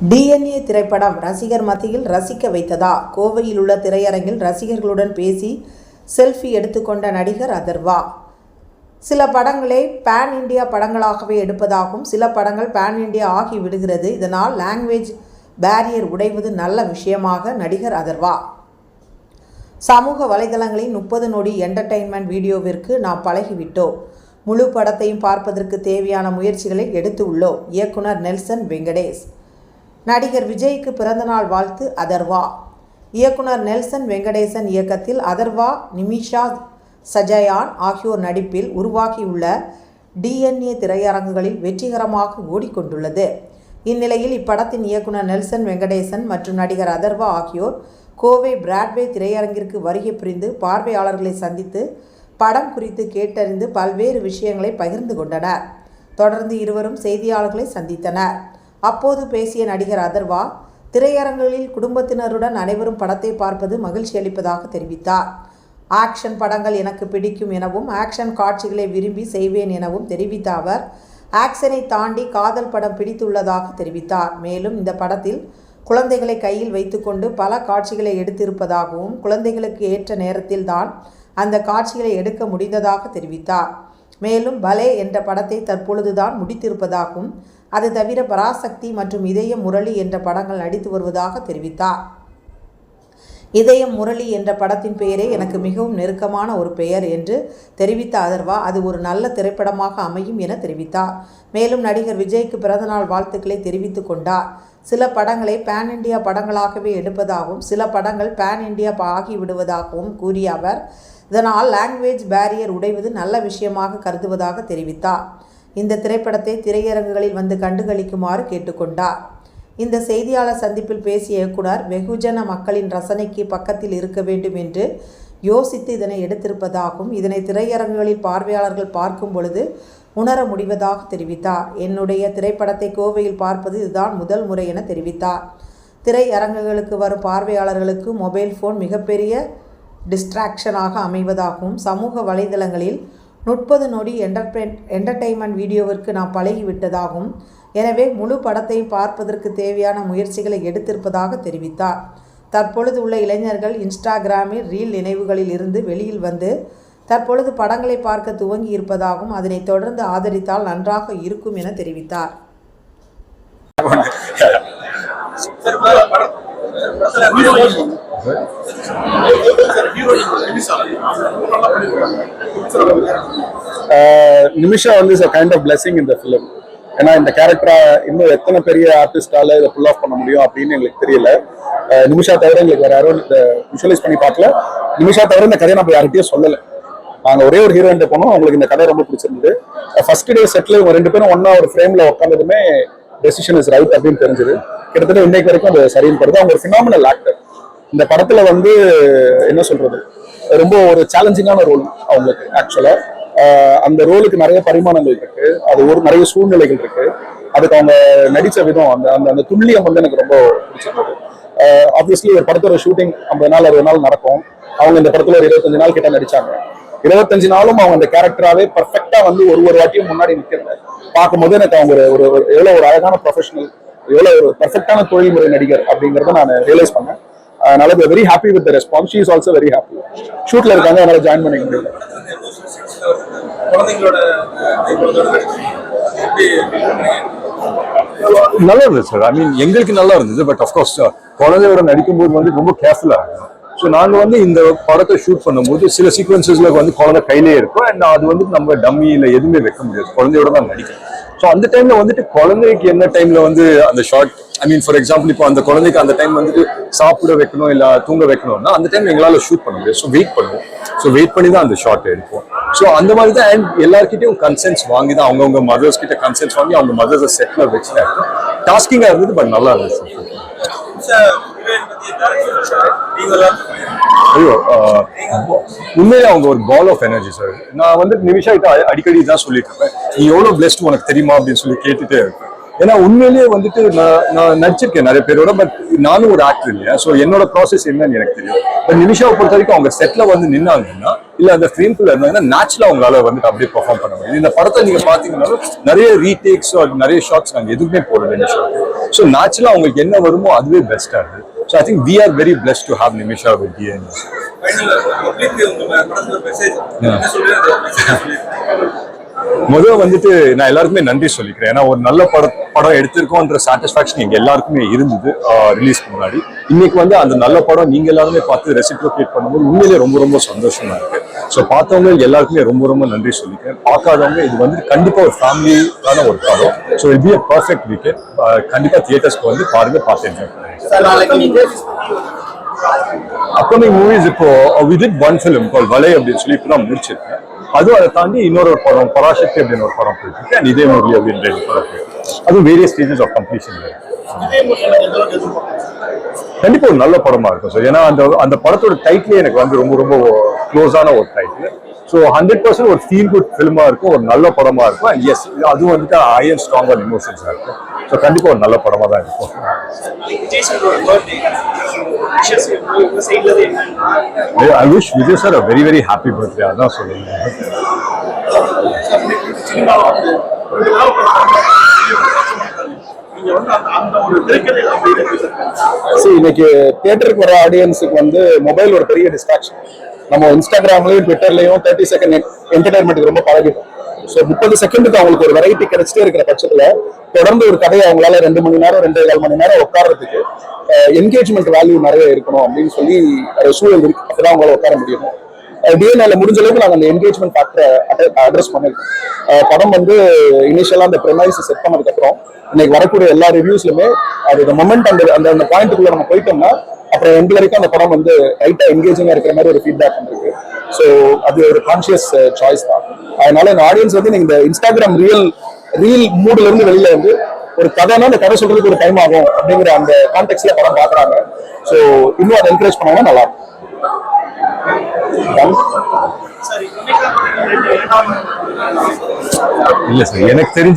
DNA திரைப்படம் ரசிகர் மத்தியில் ரசிக்க வைத்ததா? கோவையில் உள்ள திரையரங்கில் ரசிகர்களுடன் பேசி செல்ஃபி எடுத்துக்கொண்ட நடிகர் அதர்வா. சில படங்களை பேன் இண்டியா படங்களாகவே எடுப்பதாகவும் சில படங்கள் பேன் இந்தியா ஆகி விடுகிறது. இதனால் லாங்குவேஜ் பேரியர் உடைவது நல்ல விஷயமாக நடிகர் அதர்வா. சமூக வலைதளங்களில் முப்பது நொடி என்டர்டெயின்மெண்ட் வீடியோவிற்கு நாம் பழகிவிட்டோம். முழு படத்தையும் பார்ப்பதற்கு தேவையான முயற்சிகளை எடுத்து உள்ளோம். இயக்குனர் நெல்சன் வெங்கடேஷ். நடிகர் விஜய்க்கு பிறந்தநாள் வாழ்த்து அதர்வா. இயக்குனர் நெல்சன் வெங்கடேசன் இயக்கத்தில் அதர்வா நிமிஷா சஜயான் ஆகியோர் நடிப்பில் உருவாகியுள்ள டிஎன்ஏ திரையரங்குகளில் வெற்றிகரமாக ஓடிக்கொண்டுள்ளது. இந்நிலையில் இப்படத்தின் இயக்குனர் நெல்சன் வெங்கடேசன் மற்றும் நடிகர் அதர்வா ஆகியோர் கோவை பிராட்வே திரையரங்கிற்கு வருகை புரிந்து பார்வையாளர்களை சந்தித்து படம் குறித்து கேட்டறிந்து பல்வேறு விஷயங்களை பகிர்ந்து கொண்டனர். தொடர்ந்து இருவரும் செய்தியாளர்களை சந்தித்தனர். அப்போது பேசிய நடிகர் அதர்வா திரையரங்குகளில் குடும்பத்தினருடன் அனைவரும் படத்தை பார்ப்பது மகிழ்ச்சி அளிப்பதாக தெரிவித்தார். ஆக்ஷன் படங்கள் எனக்கு பிடிக்கும் எனவும் ஆக்ஷன் காட்சிகளை விரும்பி செய்வேன் எனவும் தெரிவித்த அவர் ஆக்ஷனை தாண்டி காதல் படம் பிடித்துள்ளதாக தெரிவித்தார். மேலும் இந்த படத்தில் குழந்தைகளை கையில் வைத்துக்கொண்டு பல காட்சிகளை எடுத்திருப்பதாகவும் குழந்தைகளுக்கு ஏற்ற நேரத்தில் தான் அந்த காட்சிகளை எடுக்க முடிந்ததாக தெரிவித்தார். மேலும் பலே என்ற படத்தை தற்பொழுதுதான் முடித்திருப்பதாகவும் அது தவிர பராசக்தி மற்றும் இதயம் முரளி என்ற படங்கள் நடித்து வருவதாக தெரிவித்தார். இதயம் முரளி என்ற படத்தின் பெயரே எனக்கு மிகவும் நெருக்கமான ஒரு பெயர் என்று தெரிவித்த அதர்வா அது ஒரு நல்ல திரைப்படமாக அமையும் என தெரிவித்தார். மேலும் நடிகர் விஜய்க்கு பிறந்தநாள் வாழ்த்துக்களை தெரிவித்து கொண்டார். சில படங்களை பேன் இண்டியா படங்களாகவே எடுப்பதாகவும் சில படங்கள் பேன் இண்டியா ஆகிவிடுவதாகவும் கூறிய அவர் இதனால் லாங்குவேஜ் பேரியர் உடைவது நல்ல விஷயமாக கருதுவதாக தெரிவித்தார். இந்த திரைப்படத்தை திரையரங்குகளில் வந்து கண்டுகளிக்குமாறு கேட்டுக்கொண்டார். இந்த செய்தியாளர் சந்திப்பில் பேசிய இயக்குனர் வெகுஜன மக்களின் ரசனைக்கு பக்கத்தில் இருக்க வேண்டும் என்று யோசித்து இதனை எடுத்திருப்பதாகவும் இதனை திரையரங்குகளில் பார்வையாளர்கள் பார்க்கும் பொழுது உணர முடிவதாக தெரிவித்தார். என்னுடைய திரைப்படத்தை கோவையில் பார்ப்பது இதுதான் முதல் முறை என தெரிவித்தார். திரையரங்குகளுக்கு வரும் பார்வையாளர்களுக்கு மொபைல் ஃபோன் மிகப்பெரிய டிஸ்ட்ராக்ஷனாக அமைவதாகவும் சமூக வலைதளங்களில் முப்பது நொடி என்டர்டெயின் என்டர்டெயின்மெண்ட் வீடியோவிற்கு நான் பழகிவிட்டதாகவும் எனவே முழு படத்தையும் பார்ப்பதற்கு தேவையான முயற்சிகளை எடுத்திருப்பதாக தெரிவித்தார். தற்பொழுது உள்ள இளைஞர்கள் இன்ஸ்டாகிராமில் ரீல் நினைவுகளில் இருந்து வெளியில் வந்து தற்பொழுது படங்களை பார்க்க துவங்கி இருப்பதாகவும் அதனை தொடர்ந்து ஆதரித்தால் நன்றாக இருக்கும் என தெரிவித்தார். நிமிஷா வந்து இஸ் கைண்ட் ஆஃப் பிளெஸிங் இந்த ஃபிலிம் ஏன்னா இந்த கேரக்டரா இன்னும் எத்தனை பெரிய ஆர்டிஸ்டால இதை ஃபுல் ஆஃப் பண்ண முடியும் அப்படின்னு எங்களுக்கு தெரியல. நிமிஷா தவிர எங்களுக்கு வேற யாரும் இந்த விஷுவலைஸ் பண்ணி பார்க்கல. நிமிஷா தவிர இந்த கதையை நம்ம யார்கிட்டயும் சொல்லல. நாங்க ஒரே ஒரு ஹீரோயின் போனோம். அவங்களுக்கு இந்த கதை ரொம்ப பிடிச்சிருந்தது. ஃபர்ஸ்ட் டே செட்ல இவங்க ரெண்டு பேரும் ஒன்னா ஒரு ஃப்ரேம்ல உட்காந்ததுமே டெசிஷன் இஸ் ரைட் அப்படின்னு தெரிஞ்சது. கிட்டத்தட்ட இன்னைக்கு வரைக்கும் அது சரின்னு படுது. அவங்க ஒரு ஃபினாமினல் ஆக்டர் இந்த படத்துல வந்து என்ன சொல்றது? ரொம்ப ஒரு சேலஞ்சிங்கான ரோல் அவங்களுக்கு ஆக்சுவலா அந்த ரோலுக்கு நிறைய பரிமாணங்கள் இருக்கு. அது ஒரு நிறைய சூழ்நிலைகள் இருக்கு. அதுக்கு அவங்க நடிச்ச விதம் அந்த அந்த அந்த துல்லியம் வந்து எனக்கு ரொம்ப பிடிச்சிருந்தது. ஆப்வியஸ்லி ஒரு படத்தோட ஷூட்டிங் ஐம்பது நாள் அறுபது நாள் நடக்கும். அவங்க இந்த படத்துல ஒரு இருபத்தஞ்சு நாள் கிட்ட நடிச்சாங்க. இருபத்தஞ்சு நாளும் அவங்க அந்த கேரக்டராவே பர்ஃபெக்டா வந்து ஒரு ஒரு வாட்டியும் முன்னாடி நிக்கிறாங்க பார்க்கும்போது எனக்கு அவங்க ஒரு ஒரு ஒரு- எவ்வளவு ஒரு அழகான ப்ரொஃபஷனல் எவ்வளவு ஒரு பர்ஃபெக்டான தொழில்முறை நடிகர் அப்படிங்கறத நான் ரியலைஸ் பண்ணேன். அதனால very happy with response she is also very happy ஷூட்ல இருக்காங்க அதனால ஜாயின் பண்ணிக்க முடியல. நல்லா இருந்தது சார். ஐ மீன் எங்களுக்கு நல்லா இருந்தது பட் அஃப்கோர்ஸ் குழந்தையோட நடிக்கும்போது வந்து ரொம்ப கேர்ஃபுல்லா இருக்கணும் ஸோ நாங்கள் வந்து இந்த படத்தை ஷூட் பண்ணும்போது சில சீக்வன்சஸில் வந்து குழந்தை கையிலே இருக்கும். அண்ட் அது வந்து நம்ம டம்மி எதுவுமே வைக்க முடியாது. குழந்தையோட தான் நடிக்கும். ஸோ அந்த டைமில் வந்துட்டு குழந்தைக்கு என்ன டைமில் வந்து அந்த short I mean for example இப்போ அந்த குழந்தைக்கு அந்த டைம் வந்துட்டு சாப்பிட வைக்கணும் இல்லை தூங்க வைக்கணும்னா அந்த டைம் எங்களால் ஷூட் பண்ண முடியாது. ஸோ வெயிட் பண்ணுவோம். ஸோ வெயிட் பண்ணி தான் அந்த ஷார்ட் எடுப்போம். ஸோ அந்த மாதிரி தான் அண்ட் எல்லாருக்கிட்டையும் கன்சென்ஸ் வாங்கி தான் அவங்கவுங்க மதர்ஸ் கிட்ட கன்சென்ஸ் வாங்கி அவங்க மதர்ஸை செட்டில் வச்சு தான் டாஸ்கிங்காக இருந்தது பட் நல்லா இருந்துச்சு. ஐயோ உண்மையிலே அவங்க ஒரு பால் ஆஃப் எனர்ஜி சார் நான் வந்து நிமிஷா கிட்ட அடிக்கடி தான் சொல்லிட்டு இருப்பேன். நீ எவ்வளவு பெஸ்ட் உனக்கு தெரியுமா அப்படின்னு சொல்லி கேட்டுட்டே இருப்பேன். ஏன்னா உண்மையிலேயே வந்துட்டு நான் நான் நடிச்சிருக்கேன் நிறைய பேரோட பட் நானும் ஒரு ஆக்டர் இல்லையா? ஸோ என்னோட ப்ராசஸ் என்னன்னு எனக்கு தெரியும். பட் நிமிஷாவை பொறுத்த வரைக்கும் அவங்க செட்ல வந்து நின்னாங்கன்னா இல்ல அந்த ஃப்ரேம்குள்ள இருந்தாங்கன்னா நேச்சுரலா உங்களால வந்து அப்படியே பெர்ஃபார்ம் பண்ண முடியும். இந்த படத்தை நீங்க பாத்தீங்கன்னாலும் நிறைய ரீடேக்ஸ் நிறைய ஷார்ட்ஸ் நாங்கள் எதுவுமே போடல இந்த ஸோ நேச்சுரலா அவங்களுக்கு என்ன வருமோ அதுவே பெஸ்டா இருக்கு. So I think we are very blessed to have Nimisha with சொல்லிருக்கீங்க முதல்ல வந்துட்டு நான் எல்லாருக்குமே நன்றி சொல்லிக்கிறேன். ஏன்னா ஒரு நல்ல படம் படம் எடுத்திருக்கோன்ற சாட்டிஸ்ஃபேக்ஷன் எங்க எல்லாருக்குமே இருந்தது ரிலீஸ்க்கு முன்னாடி. இன்னைக்கு வந்து அந்த நல்ல படம் நீங்க எல்லாருமே பார்த்து ரெசிப்ரோகேட் பண்ணும்போது உண்மையிலேயே ரொம்ப ரொம்ப சந்தோஷமா இருக்கு. ஸோ பார்த்தவங்க எல்லாருக்குமே ரொம்ப ரொம்ப நன்றி சொல்லிக்கிறேன். பார்க்காதவங்க இது வந்து கண்டிப்பா ஒரு ஃபேமிலியான ஒரு படம். So it be a perfect weekend கண்டிப்பா தியேட்டர்ஸ்க்கு வந்து பாருங்க பார்த்து என்ஜாய் அப்கமிங் மூவிஸ் இப்போ with one film call Valai அப்படின்னு சொல்லி இப்போ நான் முடிச்சிருக்கேன். அதுவும் அதை தாண்டி இன்னொரு ஒரு படம் பராசக்தி அப்படின்னு ஒரு படம் போயிட்டு அண்ட் இதே முரளி அப்படின்ற படம். அதுவும் வேரியஸ் ஸ்டேஜஸ் ஆஃப் கம்ப்ளீஷன் கண்டிப்பா ஒரு நல்ல படமா இருக்கும் சார் ஏன்னா அந்த அந்த படத்தோட டைட்டிலே எனக்கு வந்து ரொம்ப ரொம்ப க்ளோஸான ஒரு டைட்டில் ஸோ ஹண்ட்ரட் பர்சன்ட் ஒரு ஃபீல் குட் ஃபிலிமா இருக்கும் ஒரு நல்ல படமா இருக்கும். அண்ட் எஸ் அதுவும் வந்துட்டு ஐ அண்ட் ஸ்ட்ராங்கான இமோஷன்ஸாக இருக்கும். ஸோ கண்டிப்பா ஒரு நல்ல படமா தான் இருக்கும் I wish Vijay sir very very happy birthday அதான் சொல்லுங்க இன்னைக்கு தியேட்டருக்கு வர ஆடியன்ஸுக்கு வந்து மொபைல் ஒரு பெரிய டிஸ்ட்ராக்ஷன் நம்ம இன்ஸ்டாகிராம்லயும் ட்விட்டர்லயும் தேர்ட்டி செகண்ட் என்டர்டைன்மெண்ட்டுக்கு ரொம்ப பழகிட்டோம். ஸோ முப்பது செகண்டுக்கு அவங்களுக்கு ஒரு வெரைட்டி கிடைச்சிட்டே இருக்கிற பட்சத்துல தொடர்ந்து ஒரு கதையை அவங்களால ரெண்டு மணி நேரம் ரெண்டு கால் மணி நேரம் உட்காரத்துக்கு என்கேஜ்மெண்ட் வேல்யூ நிறைய இருக்கணும் அப்படின்னு சொல்லி ஒரு சூழல் இருக்கு. அப்பதான் அவங்களால உட்கார முடியும். டிஎன்ஏல முடிஞ்ச அளவுக்கு நாங்கள் அந்த என்கேஜ்மெண்ட் ஃபேக்டரை அட்ரஸ் பண்ணிருக்கோம். படம் வந்து இனிஷியலாக அந்த ப்ரெமைஸ் செட் பண்ணதுக்கு அப்புறம் இன்னைக்கு வரக்கூடிய எல்லா ரிவ்யூஸ்லுமே அது மொமெண்ட் அந்த அந்த அந்த பாயிண்ட்டுக்குள்ள நம்ம போயிட்டோம்னா அப்புறம் ரெண்டு வரைக்கும் அந்த படம் வந்து ரைட்டாக என்கேஜிங்காக இருக்கிற மாதிரி ஒரு ஃபீட்பேக் வந்திருக்கு. ஸோ அது ஒரு கான்சியஸ் சாய்ஸ் தான். அதனால இந்த ஆடியன்ஸ் வந்து நீங்க இந்த இன்ஸ்டாகிராம் ரியல் ரீல் மூடுல இருந்து வெளியில வந்து ஒரு கதைனா அந்த கதை சொல்றதுக்கு ஒரு டைம் ஆகும் அப்படிங்கிற அந்த கான்டெக்ட்ல படம் பாக்குறாங்க ஸோ இன்னும் அதை என்கரேஜ் பண்ணாங்கன்னா நல்லா இருக்கும். இல்ல சார் எனக்கு தெரிஞ்சு